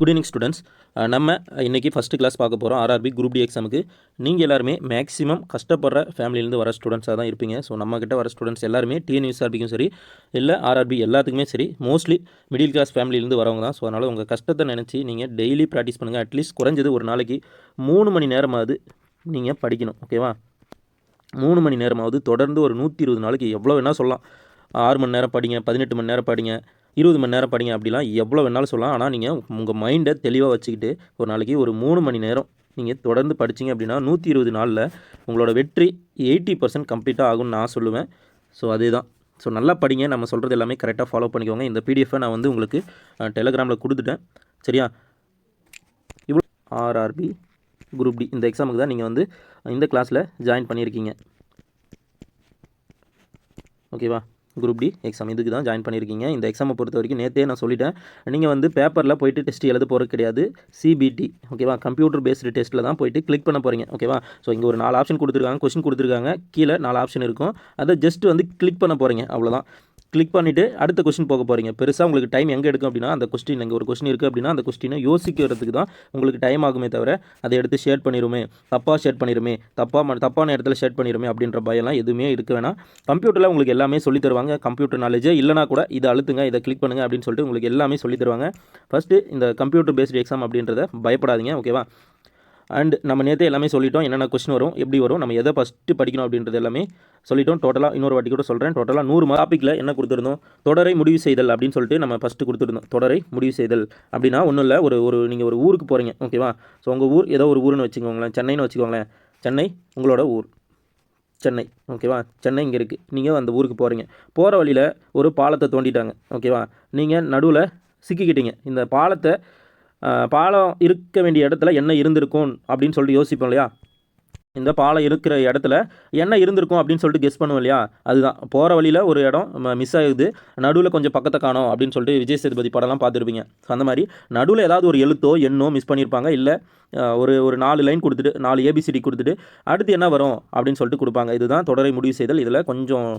Good evening students நம்ம இன்றைக்கி first class பார்க்க போகிறோம் ஆர்ஆர்பி குரூப் டி எக்ஸாமுக்கு நீங்கள் எல்லாருமே மேக்ஸிமம் கஷ்டப்படுற ஃபேமிலியிலேருந்து வர ஸ்டூடெண்ட்ஸாக தான் இருப்பீங்க. ஸோ நம்மக்கிட்ட வர ஸ்டூடெண்ட்ஸ் எல்லாருமே டிஎன்யூஎஸ்ஆர்பிக்கும் சரி இல்லை ஆர்ஆர்பி எல்லாத்துக்குமே சரி மோஸ்ட்லி மிடில் கிளாஸ் ஃபேமிலியிலேருந்து வரவங்க தான். ஸோ அதனால் உங்கள் கஷ்டத்தை நினச்சி நீங்கள் டெய்லி ப்ராக்டிஸ் பண்ணுங்கள் அட்லீஸ்ட் குறைஞ்சது ஒரு நாளைக்கு மூணு மணி நேரமாவது நீங்கள் படிக்கணும். ஓகேவா மூணு மணி நேரமாவது தொடர்ந்து ஒரு நூற்றி இருபது நாளைக்கு எவ்வளோ வேணால் சொல்லலாம். ஆறு மணி நேரம் படிங்க பதினெட்டு மணி நேரம் படிங்க. இருபது மணி நேரம் படிங்க அப்படிலாம் எவ்வளோ வேணாலும் சொல்லலாம். ஆனால் நீங்கள் உங்கள் மைண்டை தெளிவாக வச்சுக்கிட்டு ஒரு நாளைக்கு ஒரு மூணு மணி நேரம் நீங்கள் தொடர்ந்து படிச்சீங்க அப்படின்னா நூற்றி இருபது நாளில் உங்களோட வெற்றி எயிட்டி பர்சன்ட் கம்ப்ளீட்டாக ஆகும்னு நான் சொல்லுவேன். ஸோ அதுதான். ஸோ நல்லா படிங்க. நம்ம சொல்கிறது எல்லாமே கரெக்டாக ஃபாலோ பண்ணிக்கோங்க. இந்த பிடிஎஃபை நான் வந்து உங்களுக்கு டெலகிராமில் கொடுத்துட்டேன். சரியா? இவ்வளோ ஆர்ஆர்பி குரூப் டி இந்த எக்ஸாமுக்கு தான் நீங்கள் வந்து இந்த கிளாஸில் ஜாயின் பண்ணியிருக்கீங்க. ஓகேவா குரூப் டி எக்ஸாம். இதுக்கு தான் ஜாயின் பண்ணியிருக்கீங்க. இந்த எக்ஸாமை பொறுத்த வரைக்கும் நேற்றே நான் சொல்லிட்டேன். நீங்கள் வந்து பேப்பரில் போயிட்டு டெஸ்ட் எழுத போகிறது கிடையாது. சிபிடி ஓகேவா கம்ப்யூட்டர் பேஸ்டு டெஸ்ட்டில் தான் போயிட்டு கிளிக் பண்ண போகிறீங்க ஓகேவா ஸோ இங்கே ஒரு நாலு ஆப்ஷன் கொடுத்துருக்காங்க கொஸ்டின் கொடுத்துருக்காங்க. கீழே நாலு ஆப்ஷன் இருக்கும். அதை ஜஸ்ட் வந்து கிளிக் பண்ண போகிறீங்க அவ்வளோதான் கிளிக் பண்ணிவிட்டு அடுத்த கொஸ்டின் போக போகிறீங்க பெருசாக உங்களுக்கு டைம் எங்கே எடுக்கும் அப்படின்னா அந்த கொஸ்டின் இங்கே ஒரு கொஸ்டின் இருக்குது அப்படின்னா அந்த கொஸ்டினை யோசிக்கிறதுக்கு தான் உங்களுக்கு டைம் ஆகுமே தவிர அதை எடுத்து ஷேர் பண்ணிடுமே தப்பாக ஷேர் பண்ணிடுமே தப்பாக தப்பான இடத்துல ஷேர் பண்ணிடுமே அப்படின்ற பயம்லாம் எதுவுமே இருக்க வேணாம். கம்ப்யூட்டரில் உங்களுக்கு எல்லாமே சொல்லி தருவாங்க. கம்ப்யூட்டர் நாலேஜே இல்லைனா கூட இதை அழுத்துங்க இதை கிளிக் பண்ணுங்க அப்படின்னு சொல்லிட்டு உங்களுக்கு எல்லாமே சொல்லி தருவாங்க. ஃபஸ்ட்டு இந்த கம்ப்யூட்டர் பேஸ்டு எக்ஸாம் அப்படின்றத பயப்படாதீங்க ஓகேவா அண்ட் நம்ம நேற்று எல்லாமே சொல்லிட்டோம் என்னென்ன கொஸ்டின் வரும் எப்படி வரும் நம்ம எதை ஃபஸ்ட்டு படிக்கணும் அப்படின்றது எல்லாமே சொல்லிட்டோம். டோட்டலாக இன்னொரு வாட்டி கூட சொல்கிறேன் டோட்டலாக நூறு டாப்பிக்கில் என்ன கொடுத்துருந்தோம்? தொடரை முடிவு செய்தல் அப்படின்னு சொல்லிட்டு நம்ம ஃபஸ்ட்டு கொடுத்துருந்தோம். தொடரை முடிவு செய்தல் அப்படின்னா ஒன்றும் இல்லை ஒரு ஒரு நீங்கள் ஒரு ஊருக்கு போகிறீங்க ஓகேவா ஸோ உங்கள் ஊர் ஏதோ ஒரு ஊருன்னு வச்சுக்கோங்களேன் சென்னைன்னு வச்சுக்கோங்களேன். சென்னை உங்களோட ஊர். சென்னை ஓகேவா சென்னை இங்கே இருக்குது நீங்கள் அந்த ஊருக்கு போகிறீங்க போகிற வழியில் ஒரு பாலத்தை தோண்டிட்டாங்க ஓகேவா நீங்கள் நடுவில் சிக்கிக்கிட்டீங்க. இந்த பாலத்தை பாலம் இருக்க வேண்டிய இடத்துல என்ன இருந்திருக்கும் அப்படின்னு சொல்லிட்டு யோசிப்போம் இல்லையா? இந்த பாலம் இருக்கிற இடத்துல என்ன இருந்திருக்கும் அப்படின்னு சொல்லிட்டு கெஸ் பண்ணுவோம் இல்லையா? அதுதான். போகிற வழியில் ஒரு இடம் மிஸ் ஆகுது. நடுவில் கொஞ்சம் பக்கத்தை காணும் அப்படின்னு சொல்லிட்டு விஜய் சேதுபதி படம்லாம் பார்த்துருப்பீங்க. ஸோ அந்த மாதிரி நடுவில் ஏதாவது ஒரு எழுத்தோ எண்ணோ மிஸ் பண்ணியிருப்பாங்க. இல்லை ஒரு ஒரு நாலு லைன் கொடுத்துட்டு நாலு ஏபிசிடி கொடுத்துட்டு அடுத்து என்ன வரும் அப்படின்னு சொல்லிட்டு கொடுப்பாங்க. இதுதான் தொடரை முடிவு செய்தல். இதில் கொஞ்சம்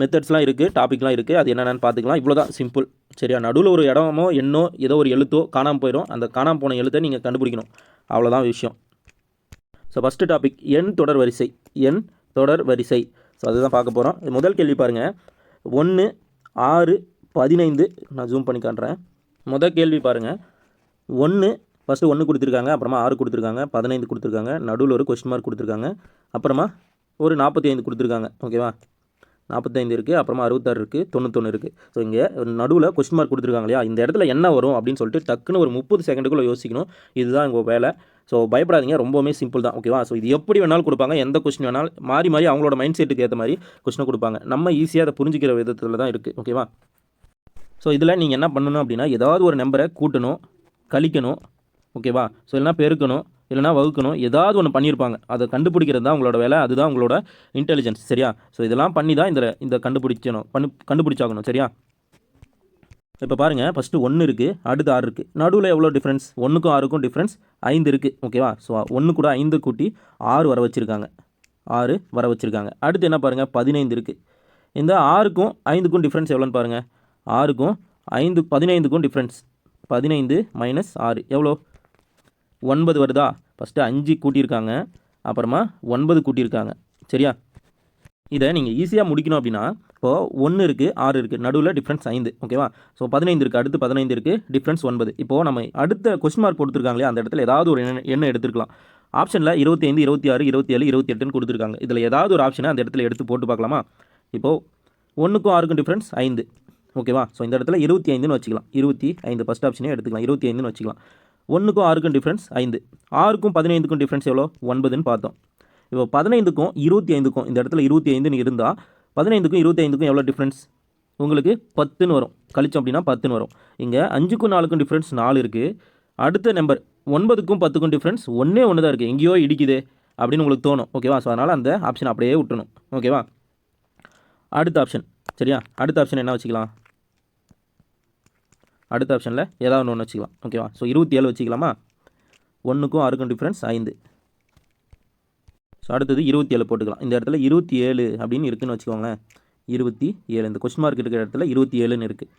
மெத்தட்ஸ்லாம் இருக்குது டாபிக்லாம் இருக்குது அது என்னென்னு பார்த்துக்கலாம். இவ்வளோ தான் சிம்பிள் சரியா? நடுவில் ஒரு இடமோ எண்ணோ ஏதோ ஒரு எழுத்தோ காணாமல் போயிடும் அந்த காணாமல் போன எழுத்தை நீங்கள் கண்டுபிடிக்கணும். அவ்வளோதான் விஷயம். ஸோ ஃபஸ்ட்டு டாபிக் எண் தொடர் வரிசை. எண் தொடர் வரிசை. ஸோ அதுதான் பார்க்க போகிறோம் முதல் கேள்வி பாருங்கள் ஒன்று ஆறு பதினைந்து. நான் ஜூம் பண்ணி காட்டுறேன். முதல் கேள்வி பாருங்கள் ஒன்று ஃபஸ்ட்டு ஒன்று கொடுத்துருக்காங்க அப்புறமா ஆறு கொடுத்துருக்காங்க பதினைந்து கொடுத்துருக்காங்க நடுவில் ஒரு கொஸ்டின் மார்க் கொடுத்துருக்காங்க அப்புறமா ஒரு நாற்பத்தி ஐந்து கொடுத்துருக்காங்க ஓகேவா நாற்பத்தைந்து இருக்குது அப்புறமா அறுபத்தாறு இருக்குது தொண்ணூத்தொன்று இருக்குது ஸோ இங்கே நடுவில் கொஸ்டின் மார்க் கொடுத்துருக்காங்க இல்லையா? இந்த இடத்துல என்ன வரும் அப்படின்னு சொல்லிட்டு டக்குன்னு ஒரு முப்பது செகண்டுக்குள்ளே யோசிக்கணும். இதுதான் உங்கள் வேலை. ஸோ பயப்படாதீங்க. ரொம்பவுமே சிம்பிள் தான். ஓகேவா ஸோ இது எப்படி வேணாலும் கொடுப்பாங்க. எந்த கொஸ்டின் வேணாலும் மாறி மாறி அவங்களோட மைண்ட் செட்டுக்கு ஏற்ற மாதிரி கொஸ்டினை கொடுப்பாங்க. நம்ம ஈஸியாக அதை புரிஞ்சிக்கிற விதத்தில் தான் இருக்குது ஓகேவா ஸோ இதில் நீங்கள் என்ன பண்ணணும் அப்படின்னா ஏதாவது ஒரு நம்பரை கூட்டணும் கழிக்கணும். ஓகேவா ஸோ இல்லைனா பெருக்கணும். இல்லைனா வகுக்கணும். ஏதாவது ஒன்று பண்ணியிருப்பாங்க. அதை கண்டுபிடிக்கிறது தான் உங்களோட வேலை. அதுதான் உங்களோட இன்டெலிஜென்ஸ் சரியா? ஸோ இதெல்லாம் பண்ணி தான் இந்த இந்த கண்டுபிடிச்சணும் பண்ணு கண்டுபிடிச்சாகணும். சரியா? இப்போ பாருங்கள் ஃபஸ்ட்டு ஒன்று இருக்குது அடுத்து ஆறு இருக்குது நடுவில் எவ்வளோ டிஃப்ரென்ஸ் ஒன்றுக்கும் ஆறுக்கும் டிஃப்ரென்ஸ் ஐந்து இருக்குது ஓகேவா ஸோ ஒன்று கூட ஐந்து கூட்டி ஆறு வர வச்சுருக்காங்க. ஆறு வர வச்சுருக்காங்க. அடுத்து என்ன பாருங்கள் பதினைந்து இருக்குது இந்த ஆறுக்கும் ஐந்துக்கும் டிஃப்ரென்ஸ் எவ்வளோன்னு பாருங்கள் ஆறுக்கும் ஐந்து பதினைந்துக்கும் டிஃப்ரென்ஸ் பதினைந்து மைனஸ் ஆறு. எவ்வளோ? ஒன்பது வருதா? ஃபஸ்ட்டு அஞ்சு கூட்டியிருக்காங்க. அப்புறமா ஒன்பது கூட்டியிருக்காங்க. சரியா? இதை நீங்கள் ஈஸியாக முடிக்கணும் அப்படின்னா இப்போது ஒன்று இருக்குது ஆறு இருக்குது நடுவில் டிஃப்ரென்ஸ் ஐந்து. ஓகேவா ஸோ பதினைந்து இருக்குது அடுத்து பதினைந்து இருக்குது டிஃப்ரென்ஸ் ஒன்பது. இப்போது நம்ம அடுத்த கொஸ்டின் மார்க் கொடுத்துருக்காங்களே அந்த இடத்துல ஏதாவது ஒரு எண்ணெய் எண்ணெய் எடுத்துருக்கலாம். ஆப்ஷனில் இருபத்தி ஐந்து இருபத்தி ஆறு இருபத்தி ஏழு இருபத்தி எட்டுன்னு கொடுத்துருக்காங்க. இதில் ஏதாவது ஒரு ஆப்ஷனை அந்த இடத்துல எடுத்து போட்டு பார்க்கலாமா? இப்போது ஒன்றுக்கும் ஆறுக்கும் டிஃப்ரென்ஸ் ஐந்து. ஓகேவா ஸோ இந்த இடத்துல இருபத்தி ஐந்துன்னு வச்சுக்கலாம். இருபத்தி ஐந்து ஃபஸ்ட் ஆப்ஷனே எடுத்துக்கலாம். இருபத்தி ஐந்துன்னு வச்சுக்கலாம். ஒன்றுக்கும் ஆறுக்கும் டிஃப்ரென்ஸ் ஐந்து. ஆறுக்கும் பதினைந்துக்கும் டிஃப்ரென்ஸ் எவ்வளோ? ஒன்பதுன்னு பார்த்தோம். இப்போ பதினைந்துக்கும் இருபத்தி ஐந்துக்கும் இந்த இடத்துல இருபத்தி ஐந்துன்னு இருந்தால் பதினைந்துக்கும் இருபத்தி ஐந்துக்கும் எவ்வளோ டிஃப்ரென்ஸ் உங்களுக்கு பத்துன்னு வரும். கழிச்சோம் அப்படின்னா பத்துன்னு வரும். இங்கே அஞ்சுக்கும் நாலுக்கும் டிஃப்ரென்ஸ் நாலு இருக்குது அடுத்த நம்பர் ஒன்பதுக்கும் பத்துக்கும் டிஃப்ரென்ஸ் ஒன்றே ஒன்று தான் இருக்குது எங்கேயோ இடிக்குது அப்படின்னு உங்களுக்கு தோணும். ஓகேவா ஸோ அதனால் அந்த ஆப்ஷன் அப்படியே விட்டணும் ஓகேவா அடுத்த ஆப்ஷன் சரியா? அடுத்த ஆப்ஷன் என்ன வச்சுக்கலாம்? அடுத்த ஆப்ஷனில் ஏதாவது ஒன்று வச்சுக்கலாம். ஓகேவா ஸோ இருபத்தி ஏழு வச்சுக்கலாமா? ஒன்றுக்கும் ஆறுக்கும் டிஃப்ரென்ஸ் ஐந்து. ஸோ அடுத்தது இருபத்தி ஏழு போட்டுக்கலாம். இந்த இடத்துல இருபத்தி ஏழு அப்படின்னு இருக்குன்னு வச்சுக்கோங்க இருபத்தி ஏழு இந்த கொஸ்டின் மார்க் இருக்கிற இடத்துல இருபத்தி ஏழுன்னு இருக்குது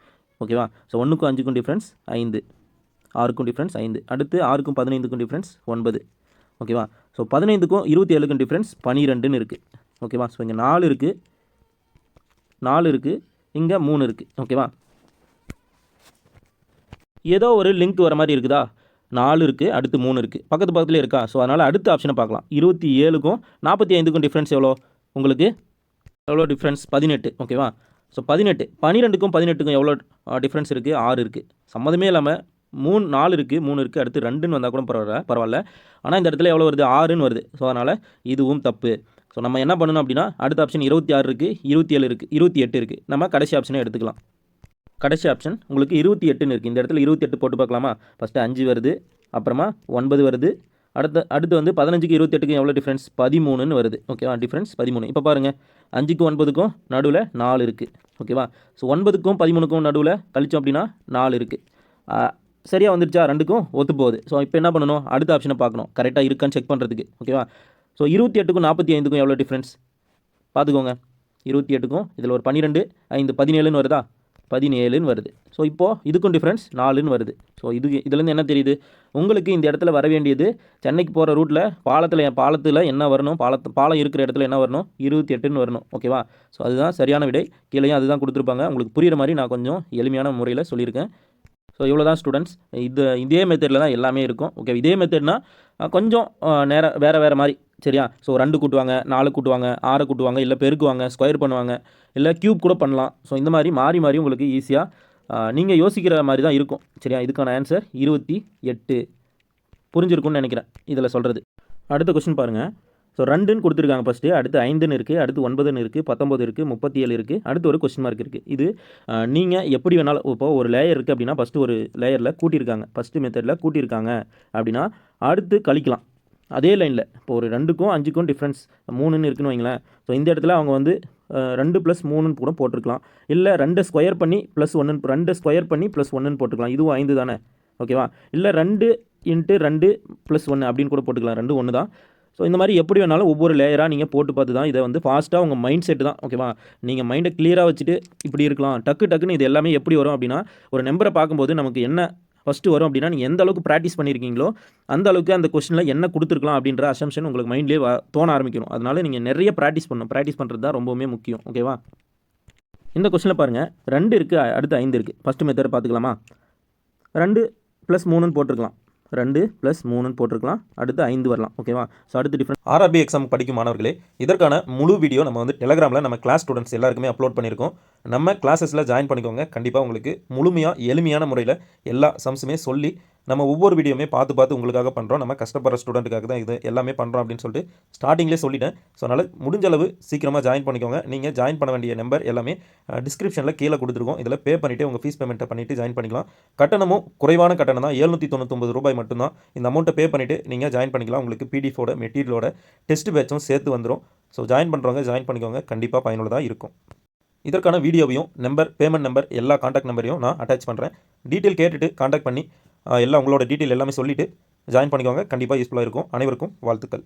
ஓகேவா ஸோ ஒன்றுக்கும் அஞ்சுக்கும் டிஃப்ரென்ஸ் ஐந்து. ஆறுக்கும் டிஃப்ரென்ஸ் ஐந்து. அடுத்து ஆறுக்கும் பதினைந்துக்கும் டிஃப்ரென்ஸ் ஒன்பது. ஓகேவா ஸோ பதினைந்துக்கும் இருபத்தி ஏழுக்கும் டிஃப்ரென்ஸ் பனிரெண்டுன்னு இருக்குது ஓகேவா ஸோ இங்கே நாலு இருக்குது நாலு இருக்குது இங்கே மூணு இருக்குது ஓகேவா ஏதோ ஒரு லிங்க் வர மாதிரி இருக்குதா? நாலு இருக்குது அடுத்து மூணு இருக்குது பக்கத்து பக்கத்துலேயே இருக்கா? ஸோ அதனால் அடுத்த ஆப்ஷனை பார்க்கலாம். இருபத்தி ஏழுக்கும் நாற்பத்தி ஐந்துக்கும் டிஃப்ரென்ஸ் எவ்வளோ? உங்களுக்கு? எவ்வளோ டிஃப்ரென்ஸ் பதினெட்டு. ஓகேவா ஸோ பதினெட்டு. பன்னிரெண்டுக்கும் பதினெட்டுக்கும் எவ்வளோ டிஃப்ரென்ஸ் இருக்குது ஆறு இருக்குது சம்மந்தமே இல்லாமல் மூணு நாலு இருக்குது மூணு இருக்குது அடுத்து ரெண்டுன்னு வந்தால் கூட பரவாயில்ல பரவாயில்ல. ஆனால் இந்த இடத்துல எவ்வளோ வருது? ஆறுன்னு வருது. ஸோ அதனால் இதுவும் தப்பு. ஸோ நம்ம என்ன பண்ணணும் அப்படின்னா அடுத்த ஆப்ஷன் இருபத்தி ஆறு இருக்குது இருபத்தி ஏழு இருக்குது இருபத்தி எட்டு இருக்குது நம்ம கடைசி ஆப்ஷனை எடுத்துக்கலாம். கடைசி ஆப்ஷன் உங்களுக்கு இருபத்தி எட்டுன்னு இருக்குது இந்த இடத்துல இருபத்தி எட்டு போட்டு பார்க்கலாமா? ஃபஸ்ட்டு அஞ்சு வருது. அப்புறமா ஒன்பது வருது. அடுத்த அடுத்து வந்து பதினஞ்சுக்கு இருபத்தெட்டுக்கும் எவ்வளோ டிஃப்ரென்ஸ் பதிமூணுன்னு வருது. ஓகேவா டிஃப்ரென்ஸ் பதிமூணு. இப்போ பாருங்கள் அஞ்சுக்கும் ஒன்பதுக்கும் நடுவில் நாலு இருக்குது ஓகேவா ஸோ ஒன்பதுக்கும் பதிமூணுக்கும் நடுவில் கழிச்சோம் அப்படின்னா நாலு இருக்குது சரியாக வந்துருச்சா? ரெண்டுக்கும் ஒத்து போகுது. ஸோ இப்போ என்ன பண்ணணும்? அடுத்த ஆப்ஷனை பார்க்கணும். கரெக்டாக இருக்கான்னு செக் பண்ணுறதுக்கு ஓகேவா ஸோ இருபத்தி எட்டுக்கும் நாற்பத்தி ஐந்துக்கும் எவ்வளோ டிஃப்ரென்ஸ் பார்த்துக்கோங்க. இருபத்தி எட்டுக்கும் இதில் ஒரு பன்னிரெண்டு ஐந்து பதினேழுன்னு வருதா? பதினேழுன்னு வருது. ஸோ இப்போது இதுக்கும் டிஃப்ரென்ஸ் நாலுன்னு வருது. ஸோ இது இதுலேருந்து என்ன தெரியுது? உங்களுக்கு இந்த இடத்துல வர வேண்டியது சென்னைக்கு போகிற ரூட்டில் பாலத்தில் பாலத்தில் என்ன வரணும்? பாலத்து பாலம் இருக்கிற இடத்துல என்ன வரணும்? இருபத்தி எட்டுன்னு வரணும் ஓகேவா ஸோ அதுதான் சரியான விடை. கீழேயும் அதுதான் கொடுத்துருப்பாங்க. உங்களுக்கு புரியுற மாதிரி நான் கொஞ்சம் எளிமையான முறையில் சொல்லியிருக்கேன். ஸோ இவ்வளோ தான் ஸ்டூடெண்ட்ஸ் இது இதே மெத்தடில் தான் எல்லாமே இருக்கும். ஓகே இதே மெத்தட்னா கொஞ்சம் நேர வேறு வேறு மாதிரி சரியா? ஸோ ரெண்டு கூட்டுவாங்க நாலு கூட்டுவாங்க ஆறு கூட்டுவாங்க இல்லை பெருக்குவாங்க ஸ்கொயர் பண்ணுவாங்க இல்லை க்யூப் கூட பண்ணலாம். ஸோ இந்த மாதிரி மாறி மாறி உங்களுக்கு ஈஸியாக நீங்கள் யோசிக்கிற மாதிரி தான் இருக்கும். சரியா? இதுக்கான ஆன்சர் இருபத்தி எட்டு. புரிஞ்சிருக்கும்னு நினைக்கிறேன் இதில் சொல்கிறது அடுத்த கொஸ்டின் பாருங்கள் ஸோ ரெண்டுன்னு கொடுத்துருக்காங்க ஃபஸ்ட்டு அடுத்து ஐந்துன்னு இருக்குது அடுத்து ஒன்பதுன்னு இருக்குது பத்தொம்பது இருக்குது முப்பத்தி ஏழு இருக்குது அடுத்து ஒரு கொஸ்டின் மார்க் இருக்குது இது நீங்கள் எப்படி வேணாலும் இப்போ ஒரு லேயர் இருக்குது அப்படின்னா ஃபஸ்ட்டு ஒரு லேயரில் கூட்டியிருக்காங்க. ஃபஸ்ட்டு மெத்தடில் கூட்டியிருக்காங்க அப்படின்னா அடுத்து கழிக்கலாம். அதே லைனில் இப்போ ஒரு ரெண்டுக்கும் அஞ்சுக்கும் டிஃப்ரென்ஸ் மூணுன்னு இருக்குன்னு வைங்களேன். ஸோ இந்த இடத்துல அவங்க வந்து ரெண்டு ப்ளஸ் மூணுன்னு கூட போட்டிருக்கலாம். இல்லை ரெண்டு ஸ்கொயர் பண்ணி ப்ளஸ் ஒன்றுன்னு ரெண்டு ஸ்கொயர் பண்ணி ப்ளஸ் ஒன்றுன்னு போட்டுக்கலாம். இதுவும் ஐந்து தானே? ஓகேவா இல்லை ரெண்டு இன்ட்டு ரெண்டு ப்ளஸ் ஒன்று அப்படின்னு கூட போட்டுக்கலாம். ரெண்டு ஒன்று தான் ஸோ இந்த மாதிரி எப்படி வேணாலும் ஒவ்வொரு லேயராக நீங்கள் போட்டு பார்த்து தான் இதை வந்து ஃபாஸ்ட்டாக உங்கள் மைண்ட் செட் தான் ஓகேவா நீங்கள் மைண்டை கிளியராக வச்சுட்டு இப்படி இருக்கலாம். டக்கு டக்குன்னு இது எல்லாமே எப்படி வரும் அப்படின்னா ஒரு நம்பரை பார்க்கும்போது நமக்கு என்ன ஃபஸ்ட்டு வரும் அப்படின்னா நீங்கள் எந்த அளவுக்கு ப்ராக்டிஸ் பண்ணியிருக்கீங்களோ அந்த அளவுக்கு அந்த கொஸ்டினில் என்ன கொடுத்துருக்கலாம் அப்படின்ற அசம்ஷன் உங்களுக்கு மைண்ட்லேயே வ தோண ஆரம்பிக்கணும். அதனால நீங்கள் நிறைய ப்ராக்டிஸ் பண்ணணும். ப்ராக்டிஸ் பண்ணுறது தான் ரொம்பவுமே முக்கியம் ஓகேவா இந்த கொஸ்டினில் பாருங்கள் ரெண்டு இருக்குது அடுத்து ஐந்து இருக்குது ஃபஸ்ட்டு மெத்தட் பார்த்துக்கலாமா ரெண்டு ப்ளஸ் மூணுன்னு போட்டிருக்கலாம். ரெண்டு ப்ளஸ் மூணுன்னு போட்டிருக்கலாம். அடுத்து ஐந்து வரலாம். ஓகேவா ஸோ அடுத்து டிஃப்ரெண்ட் ஆர்ஆர்பி எக்ஸாம் படிக்கும் மாணவர்களே இதற்கான முழு வீடியோ நம்ம வந்து டெலகிராமில் நம்ம கிளாஸ் ஸ்டூடெண்ட்ஸ் எல்லாருக்குமே அப்லோட் பண்ணியிருக்கோம். நம்ம கிளாஸஸில் ஜாயின் பண்ணிக்கோங்க. கண்டிப்பாக உங்களுக்கு முழுமையாக எளிமையான முறையில் எல்லா சம்ஸுமே சொல்லி நம்ம ஒவ்வொரு வீடியோமே பார்த்து பார்த்து உங்களுக்காக பண்ணுறோம் நம்ம கஷ்டப்படுற ஸ்டூடெண்ட்டுக்காக தான் இது எல்லாமே பண்ணுறோம் அப்படின்னு சொல்லிட்டு ஸ்டார்டிங்லேயே சொல்லிட்டேன். ஸோ அதனால் முடிஞ்ச அளவு சீக்கிரமாக ஜாயின் பண்ணிக்கோங்க. நீங்கள் ஜாயின் பண்ண வேண்டிய நம்பர் எல்லாமே டிஸ்கிரிப்ஷனில் கீழே கொடுத்துருக்கோம். இதில் பே பண்ணிவிட்டு உங்கள் ஃபீஸ் பேமெண்ட்டை பண்ணிவிட்டு ஜாயின் பண்ணிக்கலாம். கட்டணமும் குறைவான கட்டணம் தான். எழுநூற்றி தொண்ணூத்தொம்பது ரூபாய் மட்டும்தான் இந்த அமௌண்ட்டை பே பண்ணிவிட்டு நீங்கள் ஜாயின் பண்ணிக்கலாம். உங்களுக்கு பிடிஎஃபோட மெட்டீரியலோட டெஸ்ட் பேட்சும் சேர்த்து வந்துடும் ஸோ ஜாயின் பண்ணுறவங்க ஜாயின் பண்ணிக்கோங்க. கண்டிப்பாக பயனுள்ளதாக இருக்கும். இதற்கான வீடியோவையும் நம்பர் பேமெண்ட் நம்பர் எல்லா காண்டாக்ட் நம்பரையும் நான் அட்டாச் பண்ணுறேன் டீட்டெயில் கேட்டுட்டு காண்டாக்ட் பண்ணி எல்லாம் உங்களோட டீட்டெயில் எல்லாமே சொல்லிவிட்டு ஜாயின் பண்ணிக்கோங்க. கண்டிப்பாக யூஸ்ஃபுல்லாக இருக்கும். அனைவருக்கும் வாழ்த்துக்கள்.